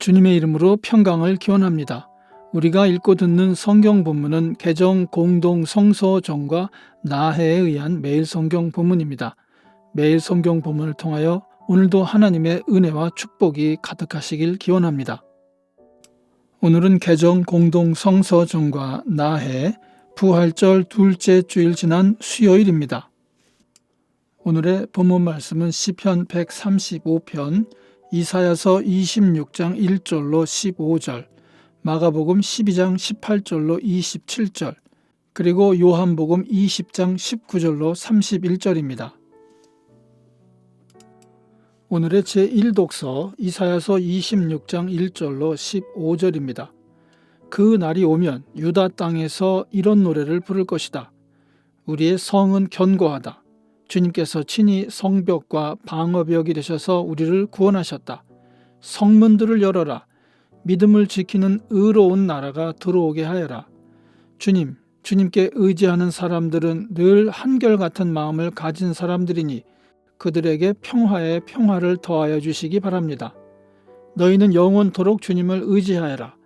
주님의 이름으로 평강을 기원합니다. 우리가 읽고 듣는 성경 본문은 개정 공동 성서정과 나해에 의한 매일 성경 본문입니다. 매일 성경 본문을 통하여 오늘도 하나님의 은혜와 축복이 가득하시길 기원합니다. 오늘은 개정 공동 성서정과 나해 부활절 둘째 주일 지난 수요일입니다. 오늘의 본문 말씀은 시편 135편 이사야서 26장 1절로 15절, 마가복음 12장 18절로 27절, 그리고 요한복음 20장 19절로 31절입니다. 오늘의 제1독서 이사야서 26장 1절로 15절입니다. 그 날이 오면 유다 땅에서 이런 노래를 부를 것이다. 우리의 성은 견고하다. 주님께서 친히 성벽과 방어벽이 되셔서 우리를 구원하셨다. 성문들을 열어라. 믿음을 지키는 의로운 나라가 들어오게 하여라. 주님, 주님께 의지하는 사람들은 늘 한결같은 마음을 가진 사람들이니 그들에게 평화의 평화를 더하여 주시기 바랍니다. 너희는 영원토록 주님을 의지하여라.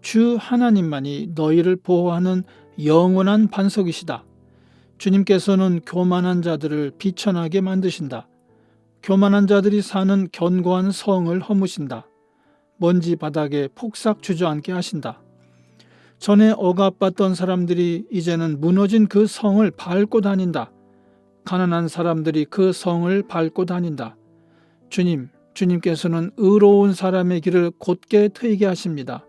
주 하나님만이 너희를 보호하는 영원한 반석이시다. 주님께서는 교만한 자들을 비천하게 만드신다. 교만한 자들이 사는 견고한 성을 허무신다. 먼지 바닥에 폭삭 주저앉게 하신다. 전에 억압받던 사람들이 이제는 무너진 그 성을 밟고 다닌다. 가난한 사람들이 그 성을 밟고 다닌다. 주님, 주님께서는 의로운 사람의 길을 곧게 트이게 하십니다.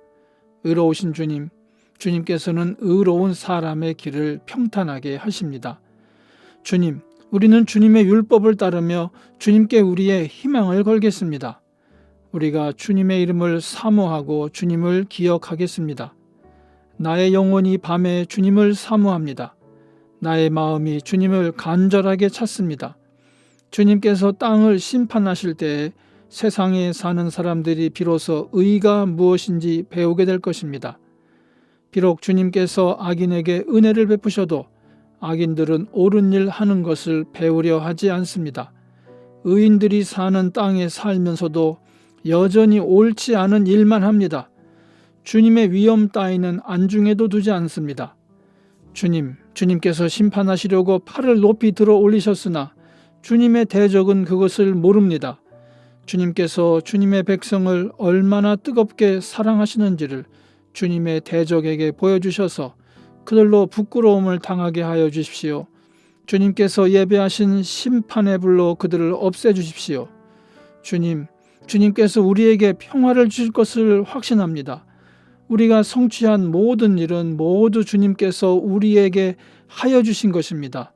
의로우신 주님, 주님께서는 의로운 사람의 길을 평탄하게 하십니다. 주님, 우리는 주님의 율법을 따르며 주님께 우리의 희망을 걸겠습니다. 우리가 주님의 이름을 사모하고 주님을 기억하겠습니다. 나의 영혼이 밤에 주님을 사모합니다. 나의 마음이 주님을 간절하게 찾습니다. 주님께서 땅을 심판하실 때에 세상에 사는 사람들이 비로소 의가 무엇인지 배우게 될 것입니다. 비록 주님께서 악인에게 은혜를 베푸셔도 악인들은 옳은 일 하는 것을 배우려 하지 않습니다. 의인들이 사는 땅에 살면서도 여전히 옳지 않은 일만 합니다. 주님의 위험 따위는 안중에도 두지 않습니다. 주님, 주님께서 심판하시려고 팔을 높이 들어 올리셨으나 주님의 대적은 그것을 모릅니다. 주님께서 주님의 백성을 얼마나 뜨겁게 사랑하시는지를 주님의 대적에게 보여주셔서 그들로 부끄러움을 당하게 하여 주십시오. 주님께서 예배하신 심판의 불로 그들을 없애 주십시오. 주님, 주님께서 우리에게 평화를 주실 것을 확신합니다. 우리가 성취한 모든 일은 모두 주님께서 우리에게 하여 주신 것입니다.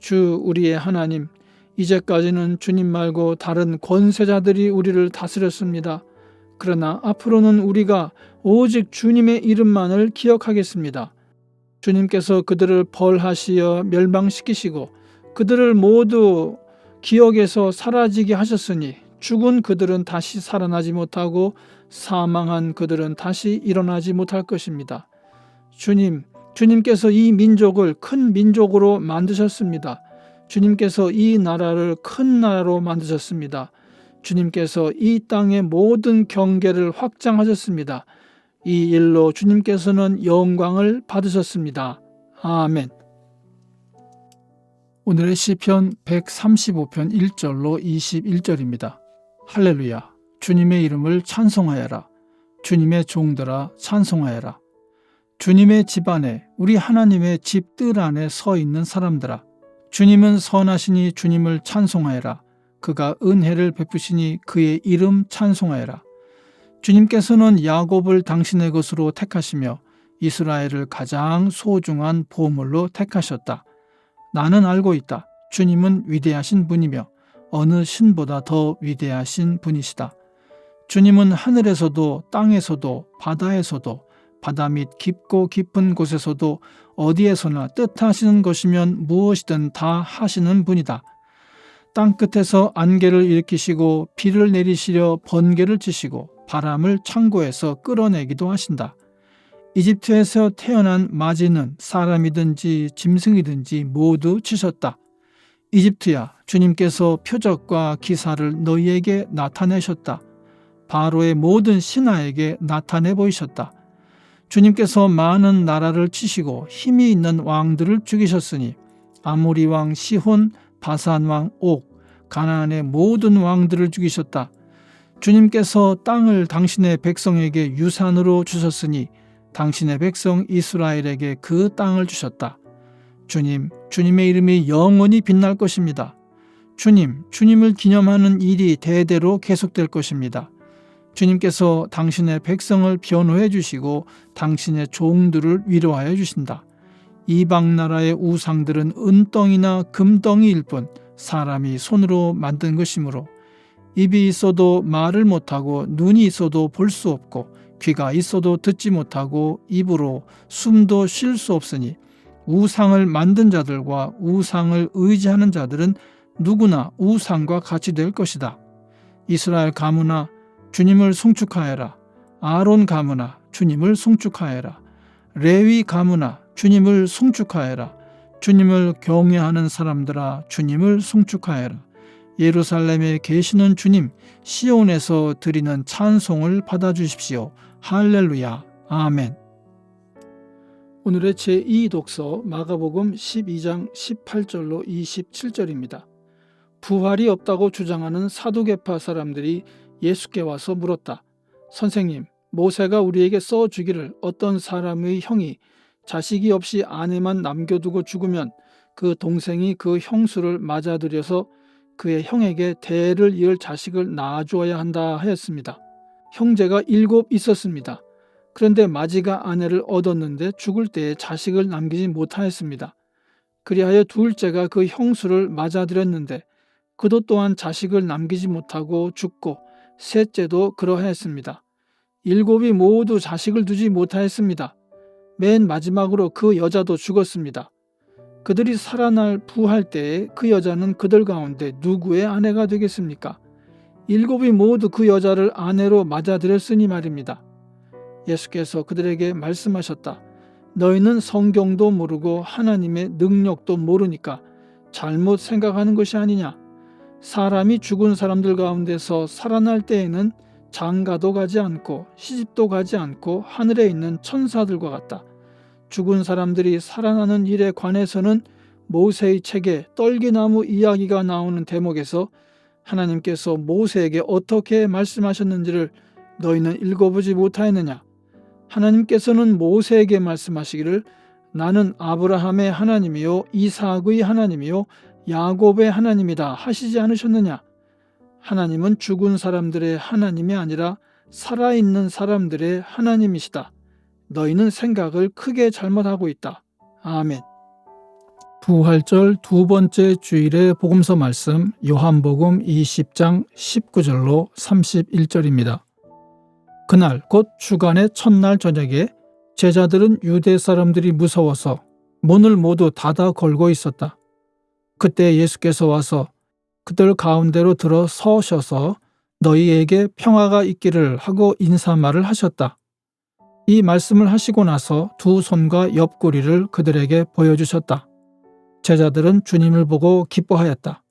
주 우리의 하나님, 이제까지는 주님 말고 다른 권세자들이 우리를 다스렸습니다. 그러나 앞으로는 우리가 오직 주님의 이름만을 기억하겠습니다. 주님께서 그들을 벌하시어 멸망시키시고 그들을 모두 기억에서 사라지게 하셨으니 죽은 그들은 다시 살아나지 못하고 사망한 그들은 다시 일어나지 못할 것입니다. 주님, 주님께서 이 민족을 큰 민족으로 만드셨습니다. 주님께서 이 나라를 큰 나라로 만드셨습니다. 주님께서 이 땅의 모든 경계를 확장하셨습니다. 이 일로 주님께서는 영광을 받으셨습니다. 아멘. 오늘의 시편 135편 1절로 21절입니다. 할렐루야. 주님의 이름을 찬송하여라. 주님의 종들아 찬송하여라. 주님의 집 안에 우리 하나님의 집 뜰 안에 서 있는 사람들아 주님은 선하시니 주님을 찬송하여라. 그가 은혜를 베푸시니 그의 이름 찬송하여라. 주님께서는 야곱을 당신의 것으로 택하시며 이스라엘을 가장 소중한 보물로 택하셨다. 나는 알고 있다. 주님은 위대하신 분이며 어느 신보다 더 위대하신 분이시다. 주님은 하늘에서도 땅에서도 바다에서도 바다 밑 깊고 깊은 곳에서도 어디에서나 뜻하시는 것이면 무엇이든 다 하시는 분이다. 땅 끝에서 안개를 일으키시고 비를 내리시려 번개를 치시고 바람을 창고에서 끌어내기도 하신다. 이집트에서 태어난 마지는 사람이든지 짐승이든지 모두 치셨다. 이집트야, 주님께서 표적과 기사를 너희에게 나타내셨다. 바로의 모든 신하에게 나타내 보이셨다. 주님께서 많은 나라를 치시고 힘이 있는 왕들을 죽이셨으니 아모리 왕 시혼, 바산 왕 옥, 가나안의 모든 왕들을 죽이셨다. 주님께서 땅을 당신의 백성에게 유산으로 주셨으니 당신의 백성 이스라엘에게 그 땅을 주셨다. 주님, 주님의 이름이 영원히 빛날 것입니다. 주님, 주님을 기념하는 일이 대대로 계속될 것입니다. 주님께서 당신의 백성을 변호해 주시고 당신의 종들을 위로하여 주신다. 이방 나라의 우상들은 은덩이나 금덩이일 뿐 사람이 손으로 만든 것이므로 입이 있어도 말을 못하고 눈이 있어도 볼 수 없고 귀가 있어도 듣지 못하고 입으로 숨도 쉴 수 없으니 우상을 만든 자들과 우상을 의지하는 자들은 누구나 우상과 같이 될 것이다. 이스라엘 가문아 주님을 송축하여라. 아론 가문아 주님을 송축하여라. 레위 가문아 주님을 송축하여라. 주님을 경외하는 사람들아 주님을 송축하여라. 예루살렘에 계시는 주님 시온에서 드리는 찬송을 받아 주십시오. 할렐루야. 아멘. 오늘의 제2 독서 마가복음 12장 18절로 27절입니다. 부활이 없다고 주장하는 사두개파 사람들이 예수께 와서 물었다. 선생님, 모세가 우리에게 써 주기를 어떤 사람의 형이 자식이 없이 아내만 남겨두고 죽으면 그 동생이 그 형수를 맞아들여서 그의 형에게 대를 이을 자식을 낳아주어야 한다 하였습니다. 형제가 일곱 있었습니다. 그런데 마지가 아내를 얻었는데 죽을 때에 자식을 남기지 못하였습니다. 그리하여 둘째가 그 형수를 맞아들였는데 그도 또한 자식을 남기지 못하고 죽고 셋째도 그러하였습니다. 일곱이 모두 자식을 두지 못하였습니다. 맨 마지막으로 그 여자도 죽었습니다. 그들이 살아날 부할 때에 그 여자는 그들 가운데 누구의 아내가 되겠습니까? 일곱이 모두 그 여자를 아내로 맞아들였으니 말입니다. 예수께서 그들에게 말씀하셨다. 너희는 성경도 모르고 하나님의 능력도 모르니까 잘못 생각하는 것이 아니냐. 사람이 죽은 사람들 가운데서 살아날 때에는 장가도 가지 않고 시집도 가지 않고 하늘에 있는 천사들과 같다. 죽은 사람들이 살아나는 일에 관해서는 모세의 책에 떨기나무 이야기가 나오는 대목에서 하나님께서 모세에게 어떻게 말씀하셨는지를 너희는 읽어보지 못하였느냐? 하나님께서는 모세에게 말씀하시기를 나는 아브라함의 하나님이요 이삭의 하나님이요 야곱의 하나님이다 하시지 않으셨느냐? 하나님은 죽은 사람들의 하나님이 아니라 살아있는 사람들의 하나님이시다. 너희는 생각을 크게 잘못하고 있다. 아멘. 부활절 두 번째 주일의 복음서 말씀 요한복음 20장 19절로 31절입니다. 그날 곧 주간의 첫날 저녁에 제자들은 유대 사람들이 무서워서 문을 모두 닫아 걸고 있었다. 그때 예수께서 와서 그들 가운데로 들어 서셔서 너희에게 평화가 있기를 하고 인사말을 하셨다. 이 말씀을 하시고 나서 두 손과 옆구리를 그들에게 보여주셨다. 제자들은 주님을 보고 기뻐하였다.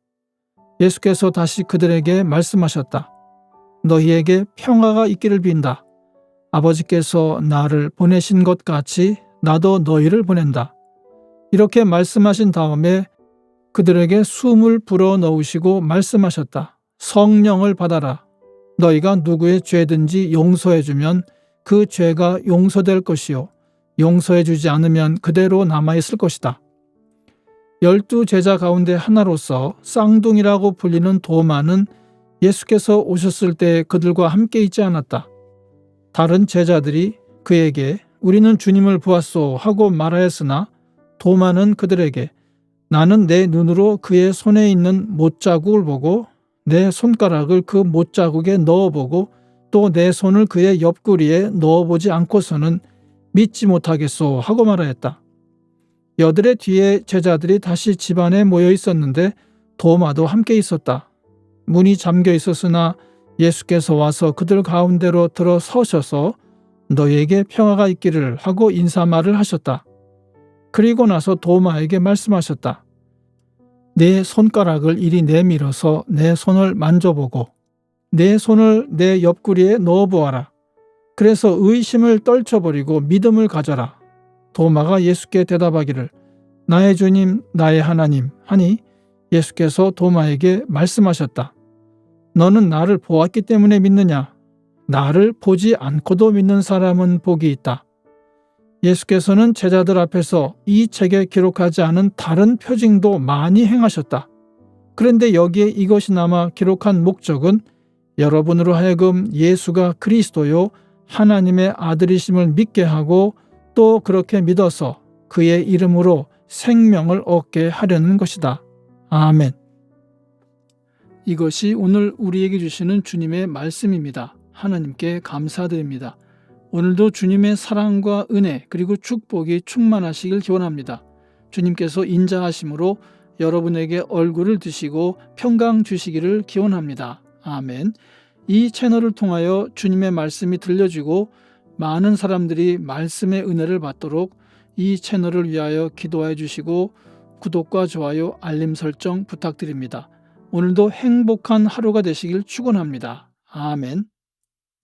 예수께서 다시 그들에게 말씀하셨다. 너희에게 평화가 있기를 빈다. 아버지께서 나를 보내신 것 같이 나도 너희를 보낸다. 이렇게 말씀하신 다음에 그들에게 숨을 불어 넣으시고 말씀하셨다. 성령을 받아라. 너희가 누구의 죄든지 용서해주면 그 죄가 용서될 것이요. 용서해 주지 않으면 그대로 남아있을 것이다. 열두 제자 가운데 하나로서 쌍둥이라고 불리는 도마는 예수께서 오셨을 때 그들과 함께 있지 않았다. 다른 제자들이 그에게 우리는 주님을 보았소 하고 말하였으나 도마는 그들에게 나는 내 눈으로 그의 손에 있는 못자국을 보고 내 손가락을 그 못자국에 넣어보고 또 내 손을 그의 옆구리에 넣어보지 않고서는 믿지 못하겠소 하고 말하였다. 여들의 뒤에 제자들이 다시 집안에 모여 있었는데 도마도 함께 있었다. 문이 잠겨 있었으나 예수께서 와서 그들 가운데로 들어 서셔서 너희에게 평화가 있기를 하고 인사말을 하셨다. 그리고 나서 도마에게 말씀하셨다. 내 손가락을 이리 내밀어서 내 손을 만져보고 내 손을 내 옆구리에 넣어 보아라. 그래서 의심을 떨쳐버리고 믿음을 가져라. 도마가 예수께 대답하기를 나의 주님, 나의 하나님 하니 예수께서 도마에게 말씀하셨다. 너는 나를 보았기 때문에 믿느냐? 나를 보지 않고도 믿는 사람은 복이 있다. 예수께서는 제자들 앞에서 이 책에 기록하지 않은 다른 표징도 많이 행하셨다. 그런데 여기에 이것이 남아 기록한 목적은 여러분으로 하여금 예수가 그리스도요 하나님의 아들이심을 믿게 하고 또 그렇게 믿어서 그의 이름으로 생명을 얻게 하려는 것이다. 아멘. 이것이 오늘 우리에게 주시는 주님의 말씀입니다. 하나님께 감사드립니다. 오늘도 주님의 사랑과 은혜 그리고 축복이 충만하시길 기원합니다. 주님께서 인자하심으로 여러분에게 얼굴을 드시고 평강 주시기를 기원합니다. 아멘. 이 채널을 통하여 주님의 말씀이 들려지고 많은 사람들이 말씀의 은혜를 받도록 이 채널을 위하여 기도해 주시고 구독과 좋아요, 알림 설정 부탁드립니다. 오늘도 행복한 하루가 되시길 축원합니다. 아멘.